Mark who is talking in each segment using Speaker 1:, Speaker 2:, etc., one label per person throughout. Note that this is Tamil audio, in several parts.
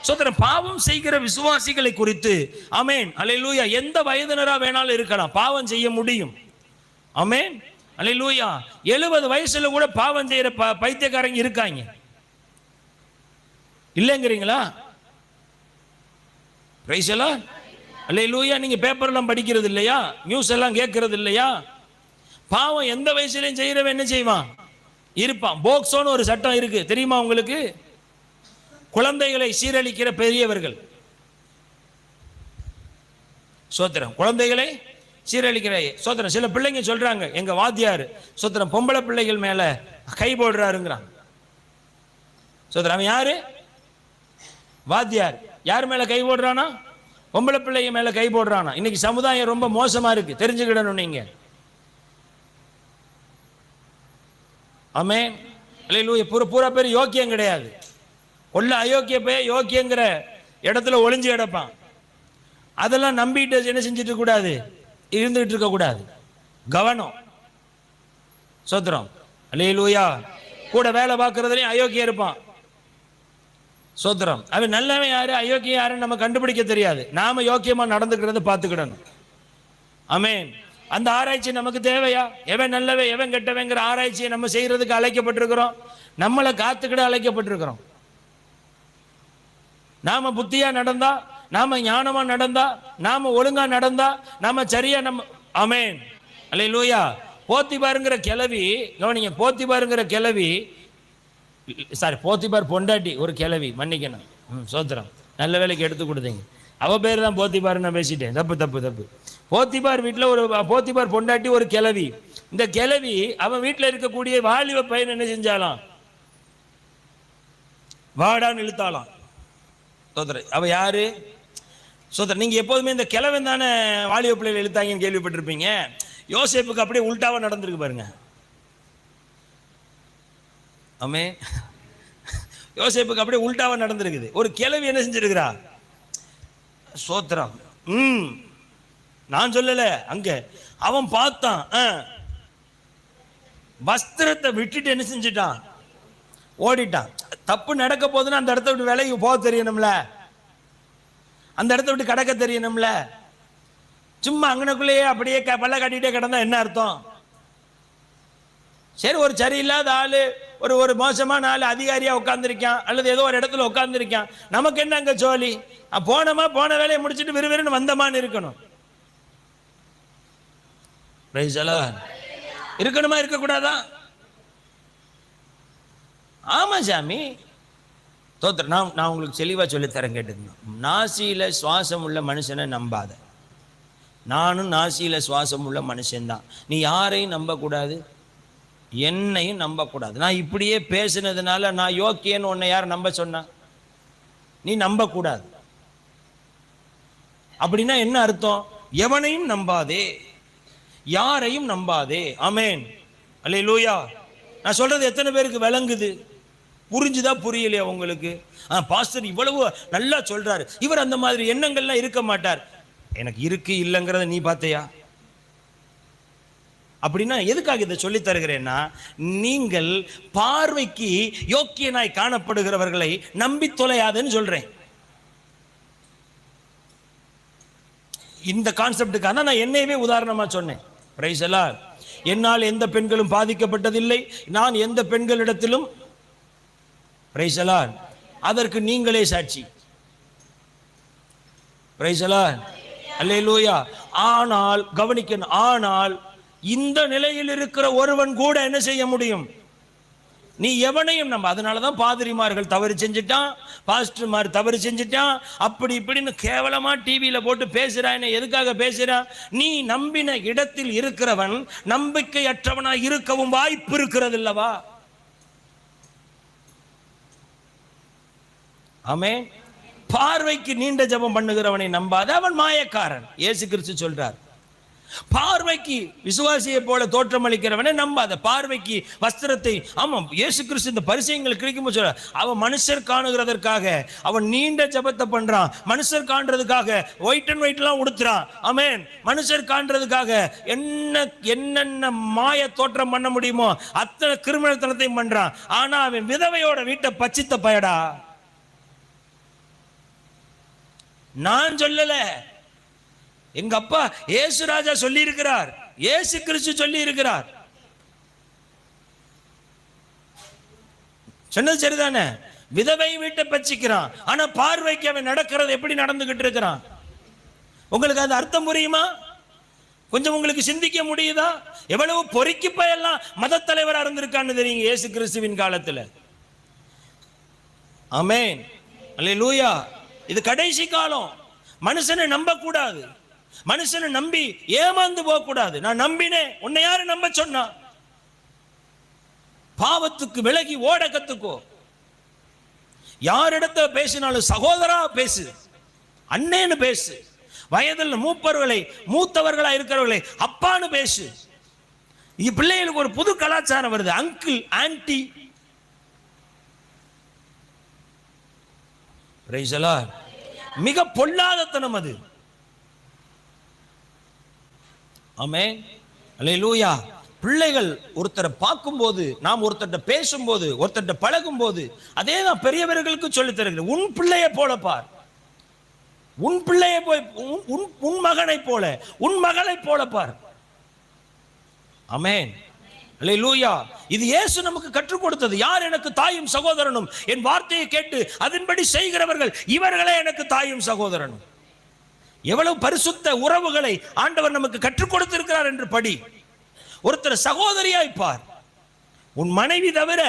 Speaker 1: சோதரன் பாவம் செய்கிற விசுவாசிகளை குறித்து அமேன் அலையலூயா எந்த வயதினரா வேணாலும் இருக்கலாம் பாவம் செய்ய முடியும். அமேன் அலையலூயா எழுபது வயசுல கூட பாவம் செய்யற பைத்தியக்காரங்க இருக்காங்க. இல்லைங்கிறீங்களா? பிரைஸ் எல்லாம் அல்லேலூயா நீங்க பேப்பர்லாம் படிக்கிறது இல்லையா? நியூஸ் எல்லாம் கேட்கறது இல்லையா? பாவம் எந்த வயசுலயும் செய்யறவன் என்ன செய்வான்? இருப்பான். போக்சோன்னு ஒரு சட்டம் இருக்கு. தெரியுமா உங்களுக்கு? குழந்தைகளை சீரழிக்கிற பெரியவர்கள். சோத்திரம். குழந்தைகளை சீரழிக்கிற சோத்திரம். சில பிள்ளைங்க சொல்றாங்க எங்க வாத்தியார் சோத்திரம் பொம்பளை பிள்ளைகள் மேல கை போடுறாருங்கிறான் சோத்திரம் அவன் யாரு? வாத்தியார். யார் மேல கை போடுறானா? பொம்பளை பிள்ளைங்க மேல கை போடுறானா. இன்னைக்கு சமுதாயம் ரொம்ப மோசமா இருக்கு. தெரிஞ்சுக்கிடணும் நீங்க. ஆமே பூரா பூரா பேர் யோக்கியம் கிடையாது. கொள்ள அயோக்கிய பேர் யோக்கியங்கிற இடத்துல ஒளிஞ்சு கிடப்பான். அதெல்லாம் நம்பிட்டு என்ன செஞ்சுட்டு கூடாது? இருந்துகிட்டு இருக்க கூடாது. கவனம். சோத்திரம். அலையிலூயா கூட வேலை பார்க்கறதுலயும் அயோக்கியம் இருப்பான். சோத்திரம். அவன் நல்லவன் யாரு? அயோக்கியம் யாருன்னு நம்ம கண்டுபிடிக்க தெரியாது. நாம யோக்கியமா நடந்துக்கிறத பார்த்துக்கிடணும். அமேன் அந்த ஆராய்ச்சி நமக்கு தேவையா? எவன் நல்லவன் எவன் கெட்டவங்கிற ஆராய்ச்சியை நம்ம செய்யறதுக்கு அழைக்கப்பட்டிருக்கிறோம். நம்மளை காத்துக்கிட அழைக்கப்பட்டிருக்கிறோம். நாம புத்தியா நடந்தா நாம ஞானமா நடந்தா நாம ஒழுங்கா நடந்தா நாம சரியா நம்ம அமேன் அல்ல லூயா போத்தி பாருங்கிற கிளவி கவனிங்க போத்தி பாருங்கிற கிளவி சாரி போத்திபார் பொண்டாட்டி ஒரு கிளவி மன்னிக்கணும். ம் சோத்திரம். நல்ல வேலைக்கு எடுத்து கொடுத்தீங்க. அவ பேர் தான் போத்திபார் நான் பேசிட்டேன். தப்பு தப்பு தப்பு. போத்திபார் வீட்டில் ஒரு போத்திபார் பொண்டாட்டி ஒரு கிளவி இந்த கிளவி அவன் வீட்டில் இருக்கக்கூடிய வாலிப பையன் என்ன செஞ்சாலாம்? வாடான்னு இழுத்தாலாம். சோதரை. அவ யாரு? சோதரை நீங்க எப்போதுமே இந்த கிழவன் தானே வாலிப பிள்ளைகள் இழுத்தாங்கன்னு கேள்விப்பட்டிருப்பீங்க. யோசேப்புக்கு அப்படியே உல்டாவா நடந்திருக்கு பாருங்க. ஆமே. யோசேப்புக்கு அப்படியே உல்டாவா நடந்திருக்குது. ஒரு கிழவி என்ன செஞ்சிருக்கிறா? சோத்திரம். ம். நான் சொல்லல. அங்க. அவன் பார்த்தான். ஆ. வஸ்திரத்தை விட்டுட்டு என்ன செஞ்சிட்டான்? ஓடிட்டான். தப்பு நடக்க போதுன்னா அந்த இடத்த விட்டு விலைக்கு போக தெரியணும்ல. அந்த இடத்த விட்டு கிடக்க தெரியணும்ல. சும்மா அங்கனக்குள்ளேயே அப்படியே க- பல்ல கட்டிகிட்டே கிடந்தா என்ன அர்த்தம்? சரி ஒரு சரியில்லாத ஆளு ஒரு ஒரு மோசமான ஆள் அதிகாரியா உட்காந்துருக்கான் அல்லது ஏதோ ஒரு இடத்துல உட்காந்துருக்கான் நமக்கு என்ன அங்க ஜோலி? போனோமா போன வேலையை முடிச்சிட்டு விறுவிறுன்னு வந்தமான்னு இருக்கணும். இருக்கணுமா இருக்கக்கூடாதான் ஆமாம் சாமி. தோத்திர நான் நான் உங்களுக்கு தெளிவாக சொல்லித்தரேன் கேட்டுக்கணும் நாசியில் சுவாசம் உள்ள மனுஷனை நம்பாத. நானும் நாசியில் சுவாசம் உள்ள மனுஷன்தான். நீ யாரையும் நம்பக்கூடாது. என்னையும் நம்பக்கூடாது. நான் இப்படியே பேசுனதுனால நான் யோக்கியன்னு உன்னை யார் நம்ப சொன்னா? நீ நம்பக்கூடாது. அப்படின்னா என்ன அர்த்தம்? எவனையும் நம்பாதே. யாரையும் நம்பாதே. அமேன் அல்ல லூயா நான் சொல்றது எத்தனை பேருக்கு விளங்குது? புரிஞ்சுதா புரியலையா உங்களுக்கு? ஆ பாஸ்டர் இவ்வளவு நல்லா சொல்றாரு. இவர் அந்த மாதிரி எண்ணங்கள்லாம் இருக்க மாட்டார். எனக்கு இருக்கு இல்லைங்கிறத நீ பார்த்தையா? அப்படின்னா எதுக்காக இதை சொல்லி தருகிறேன்னா நீங்கள் பார்வைக்கு யோக்கியனாய் காணப்படுகிறவர்களை நம்பி தொலையாதுன்னு சொல்றேன். இந்த கான்செப்டுக்காக நான் என்னையவே உதாரணமா சொன்னேன். பிரைஸ் எல்லாம் என்னால் எந்த பெண்களும் பாதிக்கப்பட்டதில்லை. நான் எந்த பெண்களிடத்திலும் பிரைசலான் அதற்கு நீங்களே சாட்சி. பிரைசலான் எல்லாம் அல்லேலூயா ஆனால் கவனிக்கணும். ஆனால் இந்த நிலையில் இருக்கிற ஒருவன் கூட என்ன செய்ய முடியும்? நீ எவனையும் நம்ம அதனால தான் பாதிரிமார்கள் தவறு செஞ்சுட்டான் பாஸ்டர்மார் தவறு செஞ்சுட்டான் அப்படி இப்படின்னு கேவலமா டிவியில போட்டு பேசுறான் எதுக்காக பேசுறான் நீ நம்பின இடத்தில் இருக்கிறவன் நம்பிக்கையற்றவனா இருக்கவும் வாய்ப்பு இருக்கிறது இல்லவா ஆமே பார்வைக்கு நீண்ட ஜெபம் பண்ணுகிறவனை நம்பாத அவன் மாயக்காரன். இயேசு கிறிஸ்து சொல்றார். பார்வைக்கு விசுவாசியை போல தோற்றமளிக்கிறவனை நம்பாத. பார்வைக்கு வஸ்திரத்தை ஆமாம் இயேசு கிறிஸ்து இந்த பரிசயங்கள் கிடைக்கும் சொல்ற அவன் மனுஷர் காணுகிறதற்காக அவன் நீண்ட ஜெபத்தை பண்றான். மனுஷர் காண்றதுக்காக ஒயிட் அண்ட் ஒயிட்லாம் உடுத்துறான். அமேன் மனுஷர் காண்றதுக்காக என்ன என்னென்ன மாய தோற்றம் பண்ண முடியுமோ அத்தனை கிரிமினல்தனத்தையும் பண்றான். ஆனா அவன் விதவையோட வீட்டை பச்சித்த பயடா. நான் சொல்லல. எங்க அப்பா ஏசு ராஜா சொல்லி இருக்கிறார் ஏசு கிறிஸ்து சொல்லி இருக்கிறார் சொன்னது சரிதானே? விதவை வீட்டை பச்சிக்கிறான். ஆனா பார்வைக்கு அவன் நடக்கிறது எப்படி நடந்துகிட்டு இருக்கிறான்? உங்களுக்கு அது அர்த்தம் புரியுமா? கொஞ்சம் உங்களுக்கு சிந்திக்க முடியுதா? எவ்வளவு பொறுக்கி எல்லாம் மத தலைவராக இருந்திருக்கான்னு தெரியுங்க இயேசு கிறிஸ்துவின் காலத்துல. அல்ல லூயா இது கடைசி காலம். மனுஷனை நம்ப கூடாது மனுஷனை நம்பி ஏமாந்து போக கூடாது நான் நம்பினேன். உன்னை யாரு நம்ப சொன்னா? பாவத்துக்கு விலகி ஓட கத்துக்கோ. யாரிடத்த பேசினாலும் சகோதரா பேசு. அண்ணேன்னு பேசு. வயதில் மூப்பர்களை மூத்தவர்களா இருக்கிறவர்களை அப்பான்னு பேசு. இங்க பிள்ளைகளுக்கு ஒரு புது கலாச்சாரம் வருது. அங்கிள் ஆன்டி Praise மிக பொல்லாதத்தனம் அது. ஆமே அல்லேலூயா பிள்ளைகள் ஒருத்தரை பார்க்கும்போது நாம் ஒருத்தர்ட்ட பேசும்போது ஒருத்தர்ட்ட பழகும்போது அதே நான் பெரியவர்களுக்கு சொல்லித் தருகிறேன் உன் பிள்ளையை போல பார். உன் பிள்ளையை போய் உன்- உன் உன் மகனை போல. உன் மகளை போல பார். அமேன் அல்லேலூயா. இது இயேசு நமக்கு கற்றுக் கொடுத்தது. யார் எனக்கு தாயும் சகோதரனும்? என் வார்த்தையை கேட்டு அதன்படி செய்கிறவர்கள் இவர்களே எனக்கு தாயும் சகோதரனும். எவ்வளவு பரிசுத்த உறவுகளை ஆண்டவர் நமக்கு கற்றுக் கொடுத்திருக்கிறார் என்று படி. ஒருத்தர் சகோதரியாய் பார். உன் மனைவி தவிர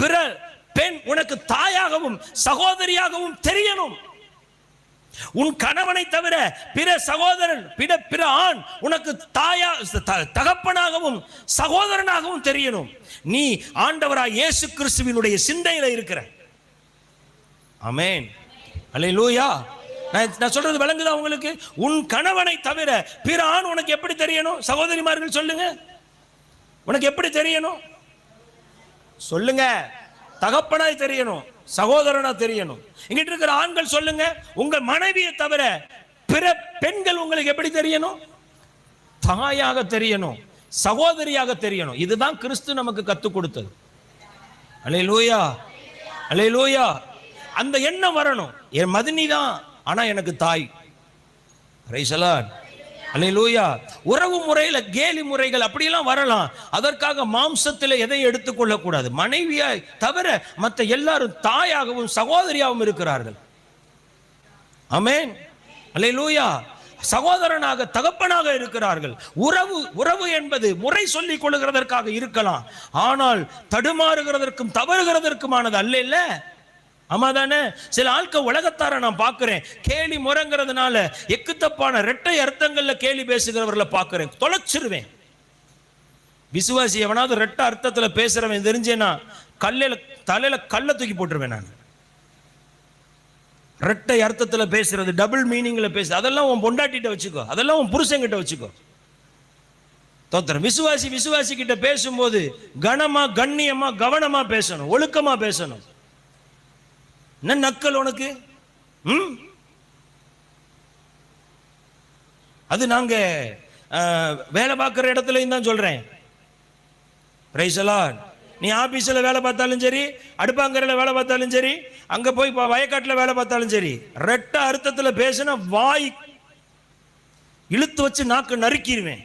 Speaker 1: பிற பெண் உனக்கு தாயாகவும் சகோதரியாகவும் தெரியணும். உன் கணவனை தவிர பிற சகோதரன் பிற பிற ஆண் உனக்கு தாயா த- தகப்பனாகவும் சகோதரனாகவும் தெரியணும். நீ ஆண்டவராய் இயேசு கிறிஸ்துவினுடைய சிந்தையில இருக்கிற. அமேன் அலை லூயா நான் சொல்றது விளங்குதா உங்களுக்கு? உன் கணவனை தவிர பிற ஆண் உனக்கு எப்படி தெரியணும்? சகோதரிமார்கள் சொல்லுங்க. உனக்கு எப்படி தெரியணும்? சொல்லுங்க. தகப்பனாய் தெரியணும் சகோதரனா தெரியணும். இங்கிட்டு இருக்கிற ஆண்கள் சொல்லுங்க உங்க மனைவியை தவிர பிற பெண்கள் உங்களுக்கு எப்படி தெரியணும்? தாயாக தெரியணும் சகோதரியாக தெரியணும். இதுதான் கிறிஸ்து நமக்கு கற்றுக் கொடுத்தது. அலே லூயா அலே லூயா அந்த எண்ணம் வரணும். என் மதினி தான் ஆனா எனக்கு தாய். ரைசலான் அலையலூயா. உறவு முறையில கேலி முறைகள் அப்படியெல்லாம் வரலாம். அதற்காக மாம்சத்தில் எதை எடுத்துக்கொள்ள கூடாது மனைவியாய் தவிர மற்ற எல்லாரும் தாயாகவும் சகோதரியாகவும் இருக்கிறார்கள். அமேன் அலையலூயா. சகோதரனாக தகப்பனாக இருக்கிறார்கள். உறவு உறவு என்பது முறை சொல்லிக் கொள்ளுகிறதற்காக இருக்கலாம். ஆனால் தடுமாறுகிறதற்கும் தவறுகிறதற்குமானது அல்ல ஆமா தானே சில ஆட்கள் உலகத்தார நான் பார்க்கிறேன். கேலி முறங்கிறதுனால எக்குத்தப்பான ரெட்டை அர்த்தங்கள்ல கேலி பேசுகிறவர்களை பார்க்கிறேன். தொலைச்சிருவேன். விசுவாசி எவனாவது ரெட்ட அர்த்தத்துல பேசுறவன் தெரிஞ்சேன்னா கல்லில் தலையில கல்லை தூக்கி போட்டுருவேன் நான். ரெட்டை அர்த்தத்துல பேசுறது டபுள் மீனிங்ல பேசு அதெல்லாம் உன் பொண்டாட்டிட்ட வச்சுக்கோ. அதெல்லாம் உன் புருஷங்கிட்ட வச்சுக்கோ. தோத்திரம் விசுவாசி விசுவாசி கிட்ட பேசும்போது கனமா கண்ணியமா கவனமா பேசணும் ஒழுக்கமா பேசணும். என்ன நக்கல் உனக்கு? ம்? அது நாங்க வேலை பார்க்குற இடத்துலையும் தான் சொல்றேன். பிரைசலான் நீ ஆபீஸ்ல வேலை பார்த்தாலும் சரி அடுப்பாங்கரையில் வேலை பார்த்தாலும் சரி அங்க போய் வயக்காட்டில் வேலை பார்த்தாலும் சரி ரெட்ட அர்த்தத்தில் பேசினா வாய் இழுத்து வச்சு நாக்கு நறுக்கிடுவேன்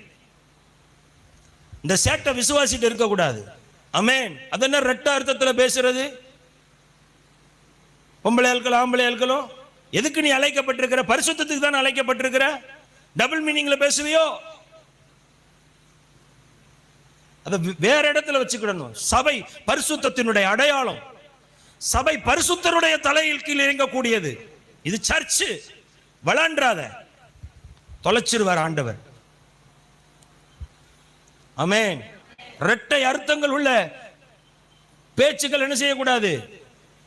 Speaker 1: இந்த சேட்டை விசுவாசிட்டு இருக்கக்கூடாது. அமேன் அது என்ன ரெட்ட அர்த்தத்தில் பேசுறது? பொம்பளை ஆட்களும் ஆம்பளை ஆட்களும் எதுக்கு நீ அழைக்கப்பட்டிருக்கிற? பரிசுத்தத்துக்கு தான் அழைக்கப்பட்டிருக்கிற? டபுள் மீனிங்ல பேசுவியோ? அதை வேற இடத்துல வச்சுக்கிடணும். சபை பரிசுத்தத்தினுடைய அடையாளம். சபை பரிசுத்தருடைய தலையில் கீழ் இறங்கக்கூடியது. இது சர்ச்சு வளான்றாத. தொலைச்சிருவார் ஆண்டவர். ஆமென் இரட்டை அர்த்தங்கள் உள்ள பேச்சுக்கள் என்ன செய்யக்கூடாது?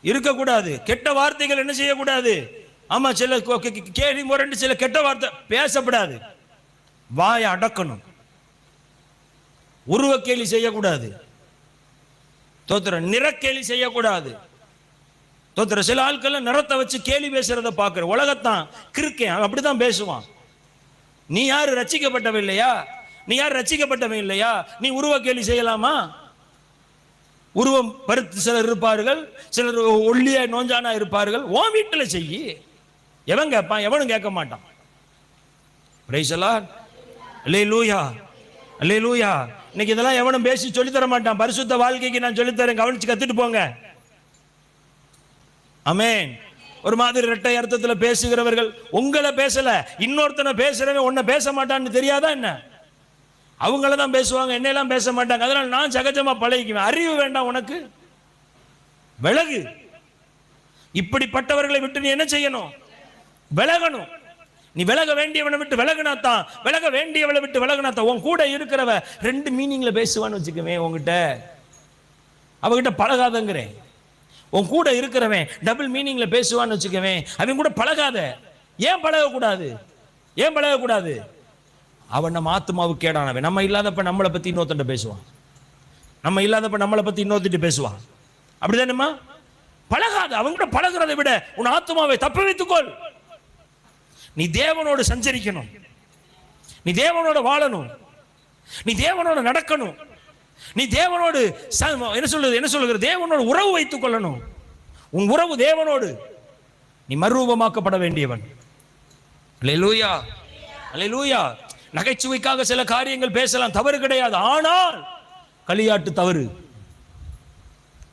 Speaker 1: இருக்கக்கூடாது. கெட்ட வார்த்தைகள் என்ன செய்யக்கூடாது? ஆமா சில கேள்வி முரண்டு சில கெட்ட வார்த்தை பேசப்படாது. வாயை அடக்கணும். உருவ கேலி செய்யக்கூடாது. தோத்திரம் நிறக்கேலி செய்யக்கூடாது. தோத்திர சில ஆட்கள் நிறத்தை வச்சு கேலி பேசுறத பார்க்குற. உலகத்தான் கிறுக்கே அப்படிதான் பேசுவான். நீ யாரு ரச்சிக்கப்பட்டவன் இல்லையா? நீ யார் ரச்சிக்கப்பட்டவன் இல்லையா? நீ உருவ கேலி செய்யலாமா? உருவம் பருத்து சிலர் இருப்பார்கள் சிலர் ஒல்லிய நோஞ்சானா இருப்பார்கள். ஓ வீட்டில் செய்யி. எவன் கேட்பான் எவனும் கேட்க மாட்டான். அல்லே லூயா அல்லே லூயா இன்னைக்கு இதெல்லாம் எவனும் பேசி சொல்லித் தர மாட்டான். பரிசுத்த வாழ்க்கைக்கு நான் சொல்லித் தரேன். கவனிச்சு கத்துட்டு போங்க. அமேன் ஒரு மாதிரி இரட்டை அர்த்தத்தில் பேசுகிறவர்கள் உங்களை பேசல இன்னொருத்தனை பேசுறவன் உன்னை பேச மாட்டான்னு தெரியாதா என்ன? அவங்கள தான் பேசுவாங்க என்னையெல்லாம் பேச மாட்டாங்க. அதனால நான் சகஜமா பழகிக்குவேன். அறிவு வேண்டாம் உனக்கு. விலகு. இப்படிப்பட்டவர்களை விட்டு நீ என்ன செய்யணும்? விலகணும். நீ விலக வேண்டியவனை விட்டு விலகினாத்தான். விலக வேண்டியவளை விட்டு விலகினாத்தான். உன் கூட இருக்கிறவ ரெண்டு மீனிங்ல பேசுவான்னு வச்சுக்கவே உங்ககிட்ட அவகிட்ட பழகாதங்கிறேன் உன் கூட இருக்கிறவன் டபுள் மீனிங்ல பேசுவான்னு வச்சுக்கவேன் அவன் கூட பழகாத. ஏன் பழகக்கூடாது? ஏன் பழகக்கூடாது? அவன் நம்ம ஆத்மாவுக்கு கேடானவன். நம்ம இல்லாதப்ப நம்மளை பத்தி இன்னொருத்தண்ட பேசுவான். நம்ம இல்லாதப்ப நம்மளை பத்தி இன்னொருத்திட்டு பேசுவான். அப்படிதானேம்மா பழகாது அவங்க கூட பழகுறதை விட உன் ஆத்மாவை தப்ப வைத்துக்கொள். நீ தேவனோடு சஞ்சரிக்கணும். நீ தேவனோட வாழணும். நீ தேவனோட நடக்கணும். நீ தேவனோடு என்ன சொல்லுது என்ன சொல்லுகிறது? தேவனோடு உறவு வைத்துக் கொள்ளணும். உன் உறவு தேவனோடு. நீ மறுரூபமாக்கப்பட வேண்டியவன். அல்லேலூயா. அல்லேலூயா. நகைச்சுவைக்காக சில காரியங்கள் பேசலாம். தவறு கிடையாது. ஆனால் களியாட்டு தவறு.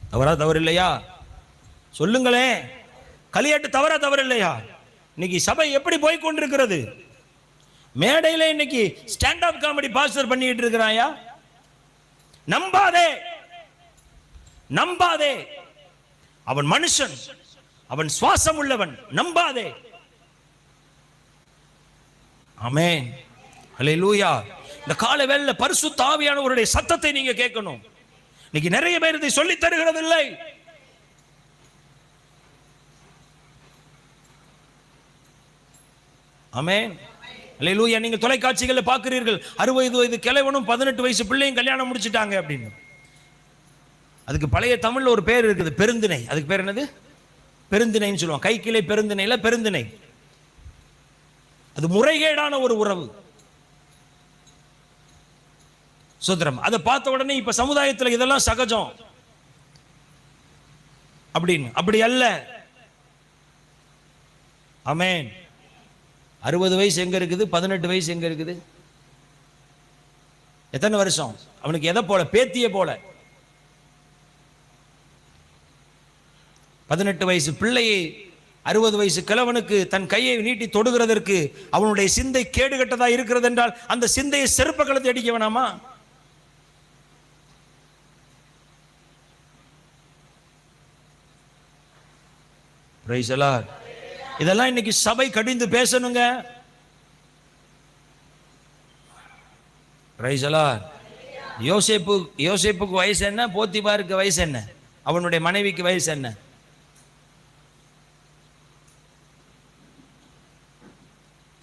Speaker 1: தவறா தவறு இல்லையா சொல்லுங்களேன். களியாட்டு தவறா தவறு இல்லையா இன்னைக்கு சபை எப்படி போய் கொண்டிருக்கிறது? மேடையில இன்னைக்கு ஸ்டாண்ட் அப் காமெடி பாஸ்டர் பண்ணிட்டு இருக்கிறாயா? நம்பாதே. நம்பாதே. அவன் மனுஷன். அவன் சுவாசம் உள்ளவன். நம்பாதே. ஆமென் அல்லேலூயா இந்த கால வேளையில பரிசு தாவியானவருடைய சத்தத்தை நீங்க கேட்கணும். இன்னைக்கு நிறைய பேர் இதை சொல்லித் தருகிறது இல்லை ஆமென் அல்லேலூயா நீங்க தொலைக்காட்சிகளில் பார்க்கிறீர்கள். அறுபது வயது கிழவனும் பதினெட்டு வயசு பிள்ளையும் கல்யாணம் முடிச்சிட்டாங்க அப்படின்னு. அதுக்கு பழைய தமிழ்ல ஒரு பேர் இருக்குது பெருந்திணை. அதுக்கு பேர் என்னது? பெருந்திணைன்னு சொல்லுவாங்க. கைக்கிளை பெருந்திணையில பெருந்திணை. அது முறைகேடான ஒரு உறவு. சுதந்திரம். அதை பார்த்த உடனே இப்ப சமுதாயத்துல இதெல்லாம் சகஜம். அப்படின்னு. அப்படி அல்ல. அமேன் அறுபது வயசு எங்க இருக்குது? பதினெட்டு வயசு எங்க இருக்குது? எத்தனை வருஷம்? அவனுக்கு எதை போல? பேத்திய போல. பதினெட்டு வயசு பிள்ளையை அறுபது வயசு கிழவனுக்கு தன் கையை நீட்டி தொடுகிறதற்கு அவனுடைய சிந்தை கேடுகட்டதா இருக்கிறது என்றால் அந்த சிந்தையை செருப்ப கலத்தை அடிக்க வேணாமா? Praise இதெல்லாம் இன்னைக்கு சபை கடிந்து பேசணுங்க. Praise யோசேப்பு யோசேப்புக்கு வயசு என்ன? போத்திபாருக்கு வயசு என்ன? அவனுடைய மனைவிக்கு வயசு என்ன?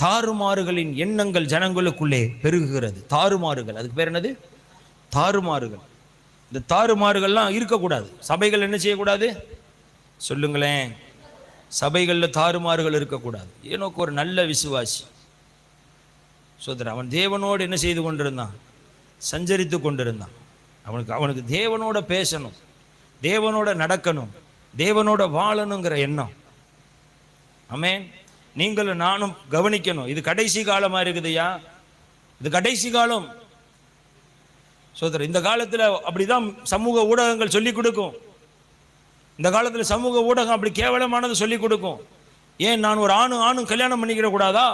Speaker 1: தாறுமாறுகளின் எண்ணங்கள் ஜனங்களுக்குள்ளே பெருகுகிறது. தாறுமாறுகள். அதுக்கு பேர் என்னது? தாறுமாறுகள். இந்த தாறுமாறுகள்லாம் இருக்கக்கூடாது. சபைகள் என்ன செய்யக்கூடாது? சொல்லுங்களேன். சபைகளில் தாறுமாறுகள் இருக்கக்கூடாது. ஏனோக்கு ஒரு நல்ல விசுவாசி. சோதரன் அவன் தேவனோடு என்ன செய்து கொண்டிருந்தான்? சஞ்சரித்து கொண்டிருந்தான். அவனுக்கு அவனுக்கு தேவனோட பேசணும். தேவனோட நடக்கணும். தேவனோட வாழணுங்கிற எண்ணம். அமேன் நீங்களும் நானும் கவனிக்கணும். இது கடைசி காலமாக இருக்குதுயா இது கடைசி காலம். சோதரர் இந்த காலத்தில் அப்படிதான் சமூக ஊடகங்கள் சொல்லி கொடுக்கும். இந்த காலத்தில் சமூக ஊடகம் அப்படி கேவலமானது சொல்லி கொடுக்கும். ஏன் நான் ஒரு ஆணும் ஆணும் கல்யாணம் பண்ணிக்கிட கூடாதா?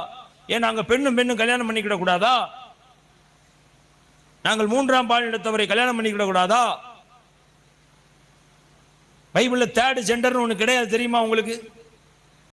Speaker 1: ஏன் நாங்கள் பெண்ணும் பெண்ணும் கல்யாணம் பண்ணிக்கிட கூடாதா? நாங்கள் மூன்றாம் பாலினத்தவரை கல்யாணம் பண்ணிக்கிட கூடாதா? பைபிளில் தேர்ட் ஜெண்டர்னு ஒன்று கிடையாது தெரியுமா உங்களுக்கு?